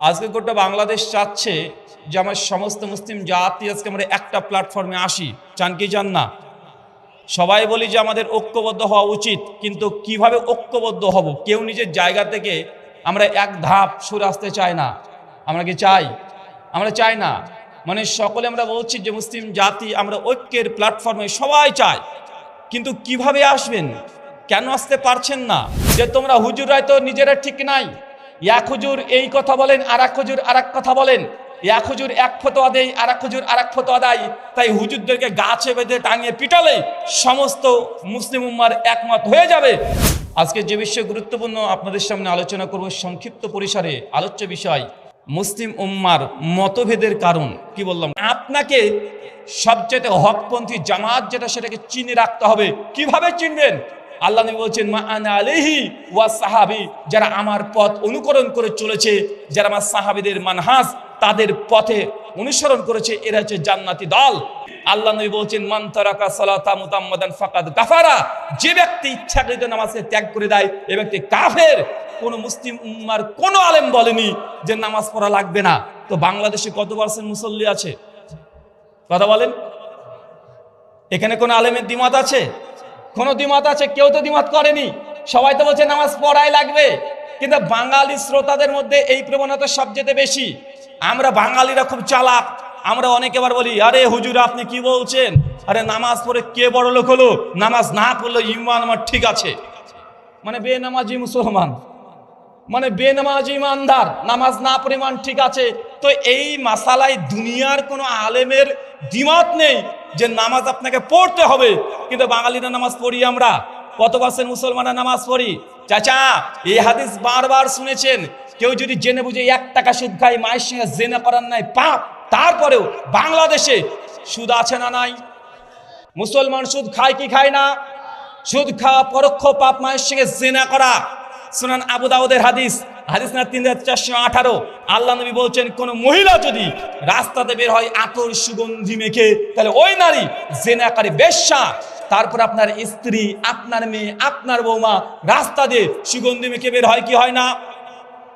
আজকে গোটা বাংলাদেশ চাচ্ছে যে আমার সমস্ত মুসলিম জাতি আজকে আমরা একটা প্ল্যাটফর্মে আসি। চান কি চান না? সবাই বলি যে আমাদের ঐক্যবদ্ধ হওয়া উচিত, কিন্তু কীভাবে ঐক্যবদ্ধ হব? কেউ নিজের জায়গা থেকে আমরা এক ধাপ সরে আসতে চাই না। আমরা কি চাই? আমরা চাই না। মানে সকলে আমরা বলছি যে মুসলিম জাতি আমরা ঐক্যের প্ল্যাটফর্মে সবাই চাই, কিন্তু কীভাবে আসবেন? কেন আসতে পারছেন না? যে তোমরা হুজুরাই তো নিজেরা ঠিক নাই। হুজুর এই কথা বলেন, আর এক আর এক কথা বলেন। হুজুর এক ফতোয়া দেয় আর এক হুজুর আর এক ফতোয়া দেয় তাই হুজুরদেরকে গাছে বেঁধে টাঙিয়ে পিটালে সমস্ত মুসলিম উম্মার একমত হয়ে যাবে। আজকে যে বিষয় গুরুত্বপূর্ণ আপনাদের সামনে আলোচনা করব, সংক্ষিপ্ত পরিসরে আলোচ্য বিষয়, মুসলিম উম্মার মতভেদের কারণ। কি বললাম? আপনাকে সবচেয়ে হকপন্থী জামাত যেটা, সেটাকে চিনে রাখতে হবে। কীভাবে চিনবেন? আল্লাহ নবী বলছেন, মা আনা আলাইহি ওয়া সাহাবি যারা আমার পথ অনুকরণ করে চলেছে, যারা আমার সাহাবীদের মানহাজ তাদের পথে অনুসরণ করেছে, এরা হচ্ছে জান্নাতি দল। আল্লাহ নবী বলছেন, মান তারাকা সালাতা মুতাম্মাদান ফাকাদ কাফারা যে ব্যক্তি ইচ্ছাকৃত নামাজকে ত্যাগ করে দেয়, এ ব্যক্তি কাফের। কোন মুসলিম উম্মার কোন আলেম বলেনি যে নামাজ পড়া লাগবে না। তো বাংলাদেশে কত পার্সেন্ট মুসল্লি আছে? কথা বলেন। এখানে কোন আলেমের দ্বিমত আছে? কোনো দ্বিমত আছে? কেউ তো দ্বিমত করেনি। সবাই তো বলছে নামাজ পড়াই লাগবে। কিন্তু বাঙালি শ্রোতাদের মধ্যে এই প্রবণতা সবচেয়ে বেশি। আমরা বাঙালিরা খুব চালাক। আমরা অনেকে বার বলি, আরে হুজুর, আপনি কি বলছেন? আরে নামাজ পড়ে কে বড় লোক হলো? নামাজ না পড়লে ইমান আমার ঠিক আছে। মানে বেনামাজি মুসলমান। মানে বেনামাজি ইমানদার। নামাজ না পরিমাণ ঠিক আছে। তো এই মাসালায় দুনিয়ার কোনো আলেমের দ্বিমত নেই যে নামাজ আপনাকে পড়তে হবে। কিন্তু বাঙালিরা নামাজ পড়ি আমরা। কত পার্সেন্ট মুসলমানরা নামাজ পড়ি? চাচা, এই হাদিস বারবার শুনেছেন। কেউ যদি জেনে বুঝে এক টাকা সুদ খায়, মায়ের সঙ্গে জেনে করার নাই, পাপ। তারপরেও বাংলাদেশে সুদ আছে না নাই? মুসলমান সুদ খায় কি খায় না? সুদ খাওয়া পরোক্ষ পাপ, মায়ের সঙ্গে জেনা করা। শুনান আবু দাউদের হাদিস হাদিস না তিন হাজার চারশো আঠারো, আল্লাহ নবী বলছেন, কোনো মহিলা যদি রাস্তাতে বের হয়, আতর সুগন্ধি মেখে, তাহলে ওই নারী জেনাকারে বেশ্যা। তারপর আপনার স্ত্রী, আপনার মেয়ে, আপনার বৌমা, রাস্তা দিয়ে সুগন্ধি মেখে বের হয়, কি হয় না?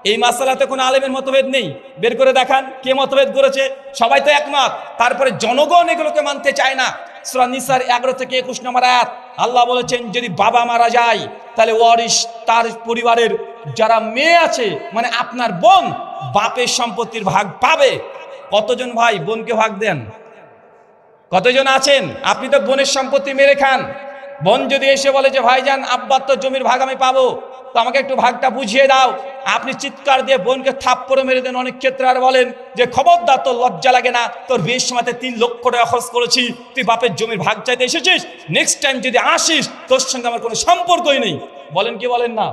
এই মাসালাতে কোনো আলেমের মতভেদ নেই। বের করে দেখান কে মতভেদ করেছে। সবাই তো একমত। তারপরে জনগণ এগুলোকে মানতে চায় না। সুরা নিসার এগারো থেকে একুশ নম্বর আয়াত। আল্লাহ বলেছেন, যদি বাবা মারা যায়, তাহলে ওয়ারিস তার পরিবারের যারা মেয়ে আছে মানে আপনার বোন, বাপের সম্পত্তির ভাগ পাবে। কতজন ভাই বোনকে ভাগ দেন? কতজন আছেন? আপনি তো বোনের সম্পত্তি মেরে খান। বোন যদি এসে বলে যে, ভাইজান, আব্বার তো জমির ভাগ আমি পাবো। তো আমাকে একটু ভাগটা বুঝিয়ে দাও। আপনি চিৎকার দিয়ে বোনকে থাপ্পড়ে মেরে দেন অনেক ক্ষেত্রে আর বলেন যে, খবরদার, তোর লজ্জা লাগে না, তোর বিয়ের সময়তে তিন লক্ষ টাকা খরচ করেছি, তুই বাপের জমির ভাগ চাইতে এসেছিস? নেক্সট টাইম যদি আসিস, তোর সঙ্গে আমার কোনো সম্পর্কই নেই। বলেন কি বলেন না?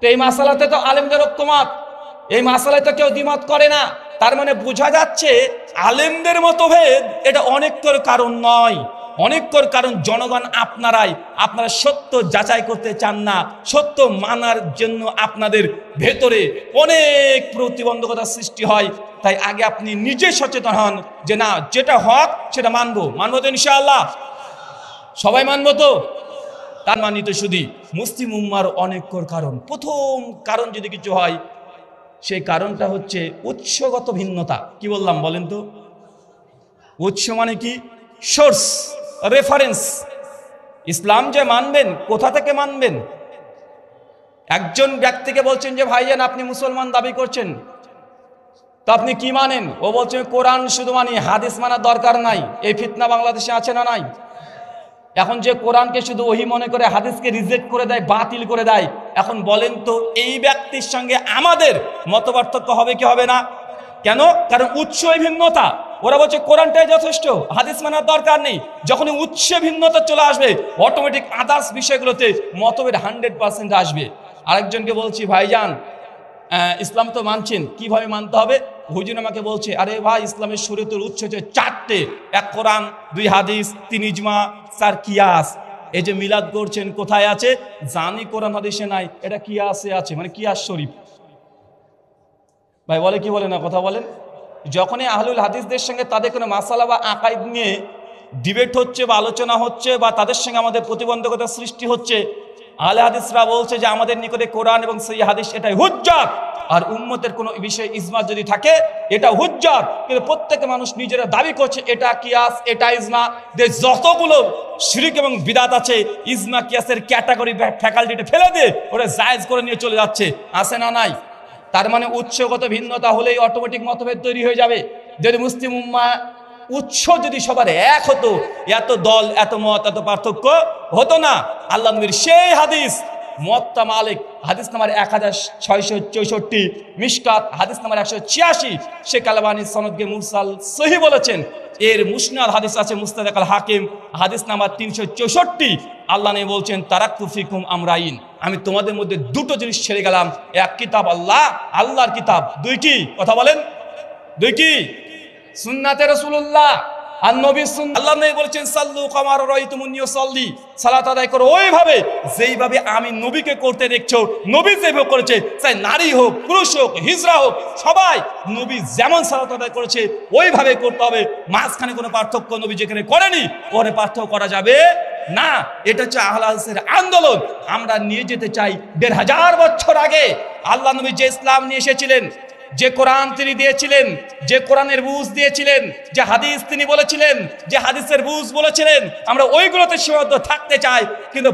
তো এই মাসালাতে তো আলেমদের ঐক্যমত। এই মাসালায় তো কেউ দ্বিমত করে না। তার মানে বোঝা যাচ্ছে আলেমদের মতভেদ এটা অনেকর কারণ নয়। অনেকর কারণ জনগণ আপনারাই। আপনারা সত্য যাচাই করতে চান না। সত্য মানার জন্য আপনাদের ভেতরে অনেক প্রতিবন্ধকতা সৃষ্টি হয়। তাই আগে আপনি নিজে সচেতন হন যে না, যেটা হক সেটা মানবো। মানবো তো ইনশাআল্লাহ। সবাই মানবো তো? তার মানিত শুধু মুসলিম উম্মার অনেকর কারণ। প্রথম কারণ যদি কিছু হয়, সেই কারণটা হচ্ছে উৎসগত ভিন্নতা। কি বললাম বলেন তো? উৎস মানে কি? সোর্স রেফারেন্স ইসলাম যে মানবেন, কোথা থেকে মানবেন? একজন ব্যক্তিকে বলছেন যে, ভাইজান, আপনি মুসলমান দাবি করছেন। তো আপনি কি মানেন? ও বলছেন কোরআন শুধু মানি, হাদিস মানার দরকার নাই। এই ফিতনা বাংলাদেশে আছে না নাই? এখন যে কোরআনকে শুধু ওহি মনে করে, হাদিসকে রিজেক্ট করে দেয়, বাতিল করে দেয়, এখন বলেন তো, এই ব্যক্তির সঙ্গে আমাদের মতপার্থক্য হবে কি হবে না? কেন? কারণ উৎসই ভিন্নতা। ওরা বলছে, কোরআনটাই যথেষ্ট, হাদিস মানার দরকার নেই। যখনই উৎসে ভিন্নতা চলে আসবে অটোমেটিক আদার্স বিষয়গুলোতে মতভেদ হান্ড্রেড পার্সেন্ট আসবে। আরেকজনকে বলছি, ভাইজান ইসলাম তো মানছেন, কীভাবে মানতে হবে? হুজুর আমাকে বলছে, আরে ভাই, ইসলামের শরীয়তের উৎস হচ্ছে চারটে, এক কোরআন, দুই হাদিস, তিন ইজমা, চার কিয়াস। এই যে মিলাদ করছেন, কোথায় আছে? জানি কোরআন হাদিসে নাই, এটা কিয়াসে আছে মানে কিয়াস শরীফ। ভাই, বলে কি বলে না, কথা বলেন? যখনই আহলুল হাদিসদের সঙ্গে তাদের কোনো মাসালা বা আকাইদ নিয়ে ডিবেট হচ্ছে বা আলোচনা হচ্ছে বা তাদের সঙ্গে আমাদের প্রতিবন্ধকতা সৃষ্টি হচ্ছে, আহলে হাদিসরা বলছে যে আমাদের নিকটে কোরআন এবং সেই হাদিস এটাই হুজ্জাত। আর উম্মতের কোনো বিষয়ে ইজমা যদি থাকে, এটা হুজ্জাত। কিন্তু প্রত্যেক মানুষ নিজেরা দাবি করছে, এটা কিয়াস, এটা ইজমা। যে যতগুলো শিরিক এবং বিদাত আছে, ইজমা কিয়াসের ক্যাটাগরি ফ্যাকাল্টিটা ফেলে দিয়ে ওরা জায়েজ করে নিয়ে চলে যাচ্ছে। আসে না নাই? তার মানে উৎসগত ভিন্নতা হলেই অটোমেটিক মতভেদ তৈরি হয়ে যাবে। যদি মুসলিম উম্মা, উৎস যদি সবার এক হতো, এত দল, এত মত, এত পার্থক্য হতো না। আল্লাহ নবীর সেই হাদিস, মত্তা মালিক, হাদিস নাম্বার এক হাজার ছয়শো চৌষট্টি মিসকাত হাদিস নাম্বার একশো ছিয়াশি, শেখ আলবানী সনদকে মুরসাল সহি বলেছেন। এর মুসনাদ হাদিস আছে মুস্তাদাক আল হাকিম। হাদিস নাম্বার তিনশো চৌষট্টি। আল্লাহ নেই বলছেন তারাক্তু ফিকুম আমরাইন। আমি তোমাদের মধ্যে দুটো জিনিস ছেড়ে গেলাম। এক কিতাব আল্লাহ, আল্লাহর কিতাব। দুই কি? কথা বলেন। দুই কি? সুন্নাতে রসুল্লাহ আর নবী আল্লাহ নবী বলেছেন, সাল্লু কামার রয়তুমুনিও সাল্লি সালাত আদায় করো ওইভাবে, যেইভাবে আমি নবীকে করতে দেখছ, নবী যেভাবে করেছে, চাই নারী হোক, পুরুষ হোক, হিজরা হোক, সবাই নবী যেমন সালাত আদায় করেছে, ওইভাবে করতে হবে। মাঝখানে কোনো পার্থক্য নবী যেখানে করেনি ওখানে পার্থক্য করা যাবে না। এটা হচ্ছে আহলাসের আন্দোলন। আমরা নিয়ে যেতে চাই দেড় হাজার বছর আগে। আল্লাহ নবী যে ইসলাম নিয়ে এসেছিলেন যে কোরআন তিনি দিয়েছিলেন, যে কোরআনের বুঝ দিয়েছিলেন, যে হাদিস তিনি বলেছিলেন, যে হাদিসের বুঝ বলেছিলেন, আমরা ওইগুলোতে সীমাবদ্ধ থাকতে চাই, কিন্তু